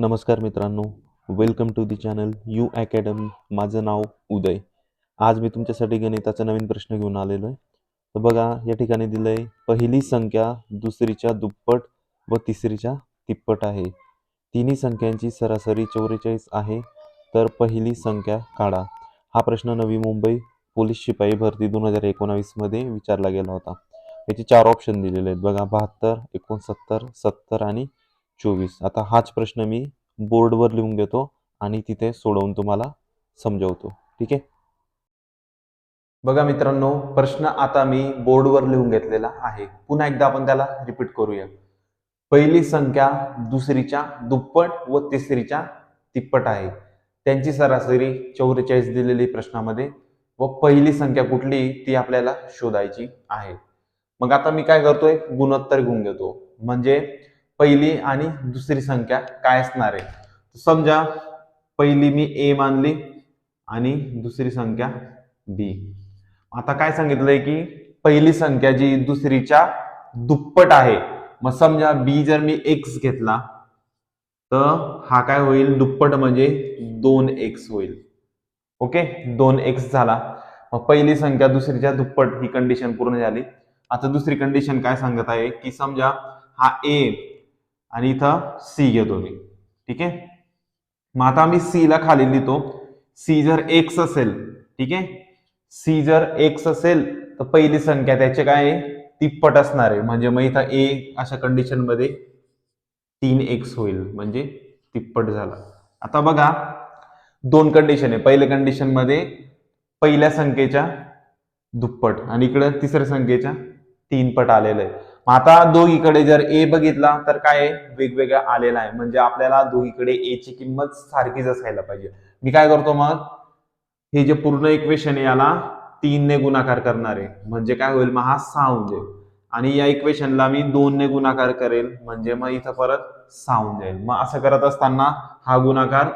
नमस्कार मित्रांनो welcome to the channel U academy माझं नाव उदय. आज मी तुमच्यासाठी गणिताचा नवीन प्रश्न घेऊन आलेलो आहे. तर बघा या ठिकाणी दिलं आहे पहिली संख्या दुसरीच्या दुप्पट व तिसरीच्या तिप्पट आहे. तिन्ही संख्यांची सरासरी चौवेचाळीस आहे तर पहिली संख्या काढा. हा प्रश्न नवी मुंबई पोलीस शिपाई भरती दोन हजार एकोणावीसमध्ये विचारला गेला होता. याचे चार ऑप्शन दिलेले आहेत. बघा बहात्तर एकोणसत्तर सत्तर आणि चोवीस. आता हाच प्रश्न मी बोर्डवर लिहून घेतो आणि तिथे सोडवून तुम्हाला समजवतो. ठीक आहे? बघा मित्रांनो प्रश्न आता मी बोर्डवर लिहून घेतलेला आहे. पुन्हा एकदा आपण त्याला रिपीट करूया. पहिली संख्या दुसरीच्या दुप्पट व तिसरीच्या तिप्पट आहे. त्यांची सरासरी चौवेचाळीस दिलेली प्रश्नामध्ये व पहिली संख्या कुठली ती आपल्याला शोधायची आहे. मग आता मी काय करतोय? गुणोत्तर घेऊन घेतो. म्हणजे पहिली आणि दुसरी संख्या काय असणार आहे? समजा पहिली मी ए मानली आणि दुसरी संख्या बी आता काय सांगितलंय की पहिली संख्या जी दुसरीच्या दुप्पट आहे मग समजा बी जर मी एक्स घेतला तर हा काय होईल? दुप्पट म्हणजे दोन एक्स होईल. ओके? दोन एक्स झाला. मग पहिली संख्या दुसरीच्या दुप्पट ही कंडिशन पूर्ण झाली. आता दुसरी कंडिशन काय सांगत आहे? की समजा हा ए आणि इथं सी घेतो मी. ठीक आहे? मग आता मी सी ला खाली लिहितो. सी जर एक्स असेल ठीक आहे? सी जर एक्स असेल तर पहिली संख्या त्याचे काय आहे? तिप्पट असणार आहे. म्हणजे मग इथं ए अशा कंडिशनमध्ये तीन एक्स होईल. म्हणजे तिप्पट झाला. आता बघा दोन कंडिशन आहे. पहिल्या कंडिशनमध्ये पहिल्या संख्येच्या दुप्पट आणि इकडं तिसऱ्या संख्येच्या तीन पट आलेलं आहे. आता दोघीकडे जर ए बघितला तर काय वेगवेगळा आलेला आहे. म्हणजे आपल्याला दोघीकडे ए ची किंमत सारखीच असायला पाहिजे. मी काय करतो मग? हे जे पूर्ण इक्वेशन आहे याला तीनने गुणाकार करणार आहे. म्हणजे काय होईल मग हा सहा होऊन जाईल आणि या इक्वेशनला मी दोनने गुणाकार करेल. म्हणजे मग इथं परत सहा होऊन जाईल मग असं करत असताना हा गुणाकार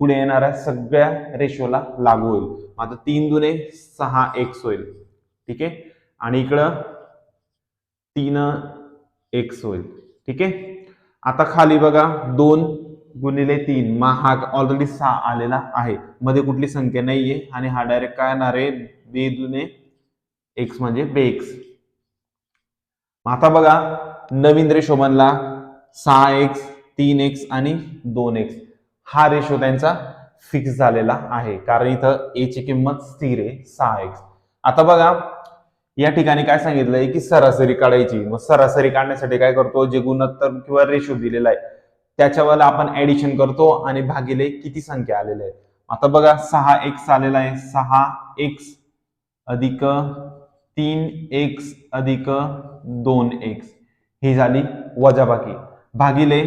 पुढे येणाऱ्या सगळ्या रेशोला लागू होईल. मग आता तीन दुने सहा एक्स होईल. ठीक आहे? आणि इकडं तीन एक्स होईल ठीक आहे? आता खाली बघा दोन गुणिले तीन. महाग हा ऑलरेडी सहा आलेला आहे. मध्ये कुठली संख्या नाहीये आणि हा डायरेक्ट काय येणार आहे? बे दुने एक्स म्हणजे बे एक्स आता बघा नवीन रेशोमनला सहा एक्स तीन एक्स आणि दोन एक्स हा रेशो त्यांचा फिक्स झालेला आहे. कारण इथं ए ची किंमत स्थिर आहे सहा एक्स आता बघा या ठिकाणी काय सांगितलंय की सरासरी काढायची. मग सरासरी काढण्यासाठी काय करतो? जे गुणोत्तर किंवा रेशो दिलेला आहे त्याच्यावर आपण ऍडिशन करतो आणि भागिले किती संख्या आलेल्या आहे आता बघा सहा एक्स आलेला आहे. सहा एक्स अधिक तीन एक्स अधिक दोन एक्स ही झाली वजाबाकी. भागिले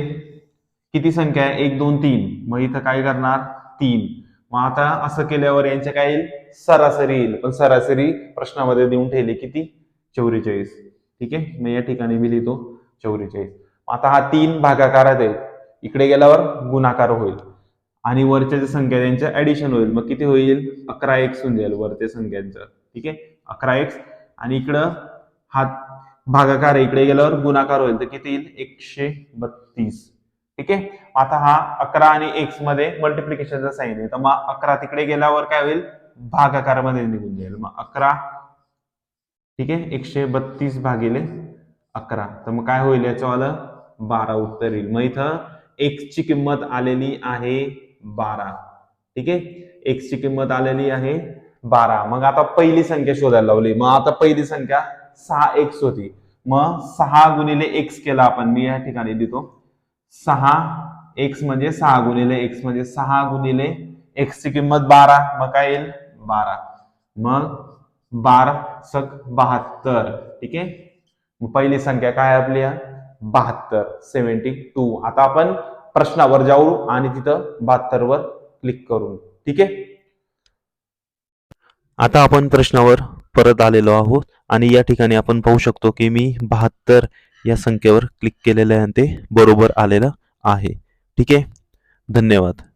किती संख्या आहे? एक दोन तीन. मग इथं काय करणार? तीन. मग आता असं केल्यावर यांच्या काय येईल? सरासरी येईल. पण सरासरी प्रश्नामध्ये देऊन ठेवले किती? चौवेचाळीस. ठीक आहे? मग या ठिकाणी मी लिहितो. चौवेचाळीस. आता हा तीन भागाकारात आहे. इकडे गेल्यावर गुणाकार होईल. आणि वरच्या ज्या संख्या त्यांच्या ऍडिशन होईल. मग किती होईल? अकरा एक्स होऊन जाईल वरच्या संख्यांचं. ठीक आहे? अकरा एक्स आणि इकडं हा भागाकार इकडे गेल्यावर गुणाकार होईल. तर किती येईल? एकशे बत्तीस. ठीक आहे? आता हा अकरा आणि एक्समध्ये मल्टिप्लिकेशनचा साईन आहे. तर मग अकरा तिकडे गेल्यावर काय होईल? भागाकारामध्ये निघून जाईल. मग अकरा ठीक आहे? एकशे बत्तीस भागिले अकरा. तर मग काय होईल याच्यावालं? बारा उत्तर येईल. मग इथं एक्सची किंमत आलेली आहे बारा. ठीक आहे? एक्सची किंमत आलेली आहे बारा. मग आता पहिली संख्या शोधायला लावली. मग आता पहिली संख्या सहा एक्स होती. मग सहा गुणिले एक्स केला आपण. मी या ठिकाणी लिहितो. सहा एक्स म्हणजे सहा गुणिले एक्स म्हणजे सहा गुणिले एक्सची किंमत बारा. मग काय येईल? बारा. मग बारा सक बहात्तर. ठीक आहे? पहिली संख्या काय आहे आपली? बहात्तर. सेव्हन्टी टू आता आपण प्रश्नावर जाऊ आणि तिथं बहात्तर वर क्लिक करू. ठीक आहे? आता आपण प्रश्नावर परत आलेलो आहोत आणि या ठिकाणी आपण पाहू शकतो की मी बहात्तर या संख्येवर क्लिक केलेलं आहे आणि ते बरोबर आलेलं आहे. ठीक आहे? धन्यवाद.